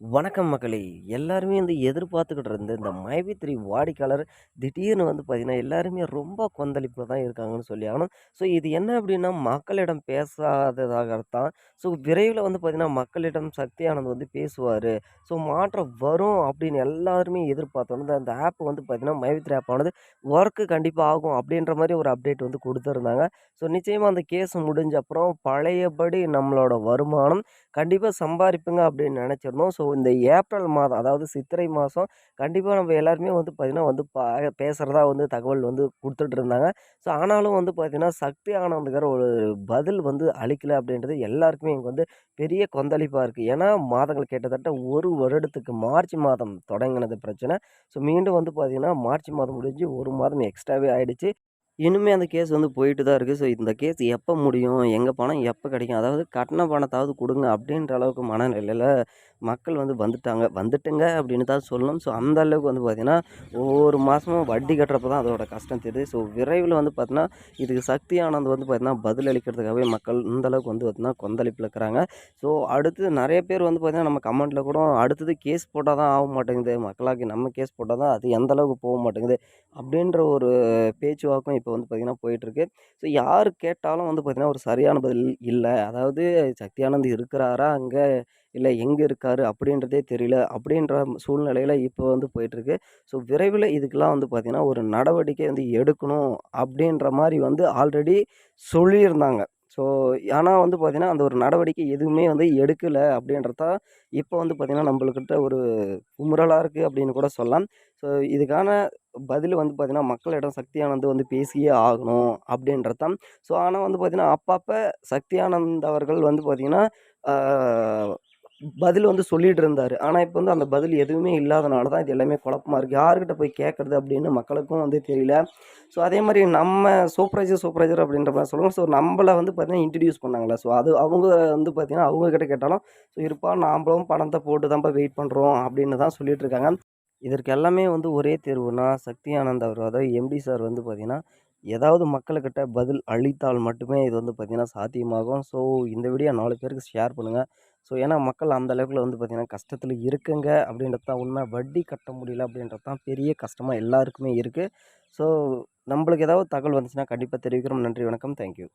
வணக்கம் மக்களே! எல்லாருமே வந்து எதிர்பார்த்துக்கிட்டு இருந்த இந்த மைவி த்ரீ வாடிக்கையாளர் திடீர்னு வந்து பார்த்திங்கன்னா எல்லாருமே ரொம்ப கொந்தளிப்பில் தான் இருக்காங்கன்னு சொல்லி ஆகணும். ஸோ இது என்ன அப்படின்னா மக்களிடம் பேசாததாகத்தான். ஸோ விரைவில் வந்து பார்த்திங்கன்னா மக்களிடம் சக்தி ஆனந்த் வந்து பேசுவார் ஸோ மாற்றம் வரும் அப்படின்னு எல்லாருமே எதிர்பார்த்தோன்னு அந்த ஆப் வந்து பார்த்திங்கன்னா மைவி த்ரீ ஆப் ஆனது ஒர்க்கு கண்டிப்பாக ஆகும் அப்படின்ற மாதிரி ஒரு அப்டேட் வந்து கொடுத்துருந்தாங்க ஸோ நிச்சயமாக அந்த கேஸ் முடிஞ்ச அப்புறம் பழையபடி நம்மளோட வருமானம் கண்டிப்பாக சம்பாதிப்புங்க அப்படின்னு நினச்சிருந்தோம் ஸோ ஸோ இந்த ஏப்ரல் மாதம் அதாவது சித்திரை மாதம் கண்டிப்பாக நம்ம எல்லாருமே வந்து பார்த்திங்கன்னா வந்து பா பேசுகிறதா வந்து தகவல் வந்து கொடுத்துட்டு இருந்தாங்க. ஸோ ஆனாலும் வந்து பார்த்தீங்கன்னா, சக்தி ஆனந்த்ங்கிற ஒரு பதில் வந்து அளிக்கல அப்படின்றது எல்லாருக்குமே இங்கே வந்து பெரிய கொந்தளிப்பாக இருக்குது ஏன்னா, மாதங்கள் கிட்டத்தட்ட ஒரு வருடத்துக்கு மார்ச் மாதம் தொடங்கினது பிரச்சனை. ஸோ மீண்டும் வந்து பார்த்திங்கன்னா மார்ச் மாதம் முடிஞ்சு ஒரு மாதம் எக்ஸ்ட்ராவே ஆகிடுச்சு இன்னுமே அந்த கேஸ் வந்து போயிட்டு தான் இருக்குது ஸோ இந்த கேஸ் எப்போ முடியும்? எங்கள் பணம் எப்போ கிடைக்கும்? அதாவது கட்டின பணத்தாவது கொடுங்க அப்படின்ற அளவுக்கு மனநிலையில் மக்கள் வந்து வந்துட்டாங்க. வந்துட்டுங்க அப்படின்னு தான் சொல்லணும். ஸோ அந்த அளவுக்கு வந்து பார்த்திங்கன்னா ஒவ்வொரு மாதமும் வட்டி கட்டுறப்ப தான் அதோட கஷ்டம் தெரியுது. ஸோ விரைவில் வந்து பார்த்தீங்கன்னா, இதுக்கு சக்தி ஆனந்த் வந்து பார்த்திங்கன்னா பதில் அளிக்கிறதுக்காகவே மக்கள் இந்த அளவுக்கு வந்து பார்த்திங்கன்னா கொந்தளிப்பில் இருக்கிறாங்க. ஸோ அடுத்து நிறைய பேர் வந்து பார்த்திங்கன்னா நம்ம கமெண்ட்டில் கூட அடுத்தது கேஸ் போட்டால் தான் ஆக மாட்டேங்குது. மக்களாக்கி நம்ம கேஸ் போட்டால் தான் அது எந்த அளவுக்கு போக மாட்டேங்குது. அப்படின்ற ஒரு பேச்சுவாக்கும் இப்போ வந்து பார்த்திங்கன்னா போயிட்டுருக்கு. ஸோ யார் கேட்டாலும் வந்து பார்த்தீங்கன்னா, ஒரு சரியான பதில் இல்லை அதாவது சக்தி ஆனந்த் இருக்கிறாரா அங்கே இல்லை எங்கே இருக்கார் அப்படின்றதே தெரியல. அப்படின்ற சூழ்நிலையில் இப்போ வந்து போயிட்டுருக்கு. ஸோ விரைவில் இதுக்கெல்லாம் வந்து பார்த்திங்கன்னா ஒரு நடவடிக்கை வந்து எடுக்கணும் அப்படின்ற மாதிரி வந்து ஆல்ரெடி சொல்லியிருந்தாங்க. ஸோ ஆனால் வந்து பார்த்தீங்கன்னா, அந்த ஒரு நடவடிக்கை எதுவுமே வந்து எடுக்கலை அப்படின்றதா இப்போ வந்து பார்த்திங்கன்னா நம்மளுக்கிட்ட ஒரு குமுறலாக இருக்குது அப்படின்னு கூட சொல்லலாம். ஸோ இதுக்கான பதில் வந்து பார்த்திங்கன்னா மக்களிடம் சக்தி வந்து பேசியே ஆகணும் அப்படின்றதான் ஸோ ஆனால் வந்து பார்த்திங்கன்னா அப்பப்போ சக்தியானந்த் அவர்கள் வந்து பார்த்திங்கன்னா பதில் வந்து சொல்லிட்டு இருந்தார் ஆனால் இப்போ வந்து அந்த பதில் எதுவுமே இல்லாதனால தான் இது எல்லாமே குழப்பமா இருக்குது யார்கிட்ட போய் கேட்குறது அப்படின்னு மக்களுக்கும் வந்து தெரியல. ஸோ அதே மாதிரி நம்ம சூப்பர்வைசர் சூப்பர்வைசர் அப்படின்ற மாதிரி சொல்லுவோம். ஸோ நம்மளை வந்து பார்த்தீங்கன்னா, இன்ட்ரடியூஸ் பண்ணாங்களே ஸோ அது அவங்க வந்து பார்த்தீங்கன்னா, அவங்கக்கிட்ட கேட்டாலும், "ஸோ இருப்பா நாம்ளும் பணத்தை போட்டு தான்ப்பா வெயிட் பண்ணுறோம் அப்படின்னு தான் சொல்லிட்டு இருக்காங்க. இதற்கு எல்லாமே வந்து ஒரே தேர்வுனா சக்தி ஆனந்த் அவர் அதாவது எம்டி சார் வந்து பார்த்திங்கன்னா ஏதாவது மக்களுக்கிட்ட பதில் அளித்தால் மட்டுமே இது வந்து பார்த்திங்கன்னா சாத்தியமாகும். ஸோ இந்த வீடியோ நாலு பேருக்கு ஷேர் பண்ணுங்கள் ஸோ ஏன்னா மக்கள் அந்த அளவுக்குல வந்து பார்த்தீங்கன்னா, கஷ்டத்தில் இருக்குங்க அப்படின்றது தான் உண்மை வட்டி கட்ட முடியல அப்படின்றது தான் பெரிய கஷ்டமாக எல்லாருக்குமே இருக்குது ஸோ நம்மளுக்கு ஏதாவது தகவல் வந்துச்சுன்னா கண்டிப்பாக தெரிவிக்கிறோம். நன்றி, வணக்கம். Thank you.